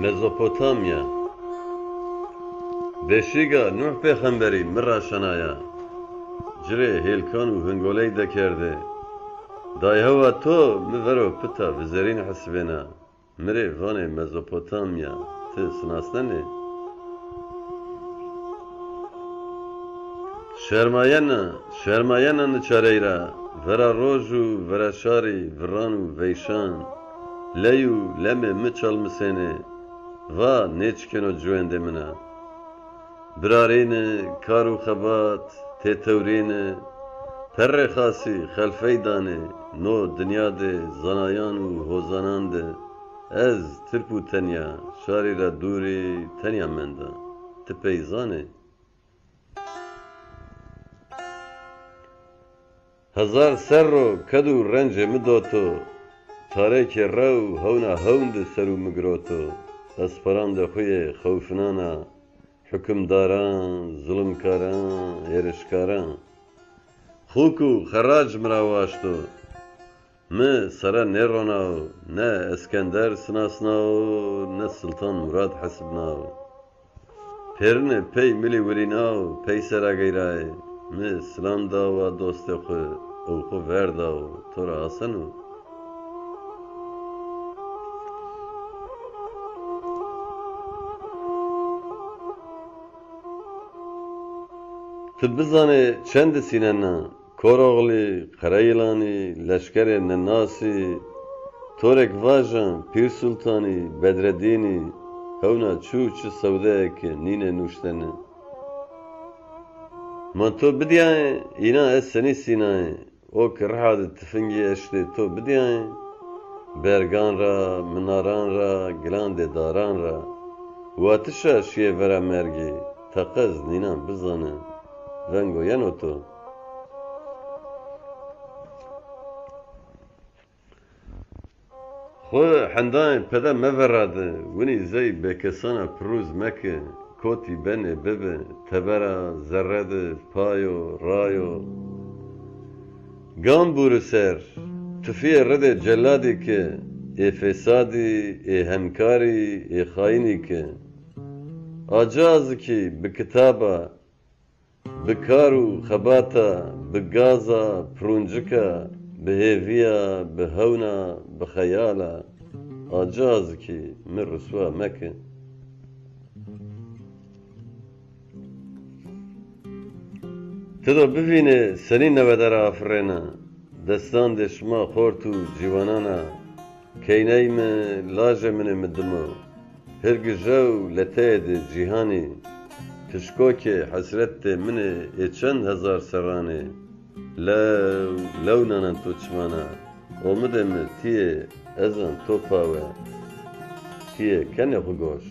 مزوپۆتامیا بێشیگا نوح پێخەمبەری مڕاشەنایە جرێ هێلکان و هنگۆلەی دەکردێ دایهەوە تۆ مڤەرۆ پتا بزەرین حەسبێنە مرێ vانê Mezopotamiya ti sinasnenê Şermayena şermayena niçareyra. Vera roj û vera şarî viran û veyşan. Ley û lemê mi çalmisênê va nêçikeno ciwendê min e birarîne kar û xebat têtewrîne perê xasî xelfey danê no dinya de zanayan û hozanan de. Ez tirp û tenya şarî re dûrê tenya menda. Ti peyzanê. Hezar serro kad û rencê mi doto Tarekê rew hewna hewn di ser û migroto Esperan de xwe yê xewfinana hikimdaran, zulmkaran, êrişkaran Xûk û xerac mira waşto Mi sere nêronaw ne Eskender sinasnaw ne Sultan Murad hesibnaw Pêrine pey milî wirînaw pey sera geyrayê mi silam dawa dostê xwe ew xwe verdaw tora asen û Tu Tıbbızanı çendi sinenna, koroğli, karayılanı, leşkere nennasi, torek vajan, pir sultani, bedredini, hevna çu çu sevdeyeke nine nuştene. Man to bidiyaye, ina es seni sinaye, o kırhadı tıfıngi eşli to bidiyaye, bergan ra, minaran ra, gilande daran ra, vatışa şiye vera mergi, takaz ninan bizanı. Vengo yeno to. Xwe hendayên pede meverade, winî zey bêkesana pirûz meke, kotî benê bibe, tebera zerrede, payo, rayo. Gan bûri ser, tufiyê redê celadê ke, ê fesadî, ê hemkarî, ê xayînî ke. Acazikî بکار و خەباتە بگازە پرونجکە بهێڤە بهەونە بخەیالە ئاجازکی من رسوا مەکن. تدا ببینێ سەری نەوەدەرە ئافرێنە دستان دشما خورتو و جیوانانە کەینەی من لاژە منێ مدمە هەرگژە و لە تێ جیهانی. پشکۆکێ که حسرت من چند هزار سرانه لو لو تۆ تو چمانا امیدم تیه ازن تو پاوه تیه کەنە خوگوش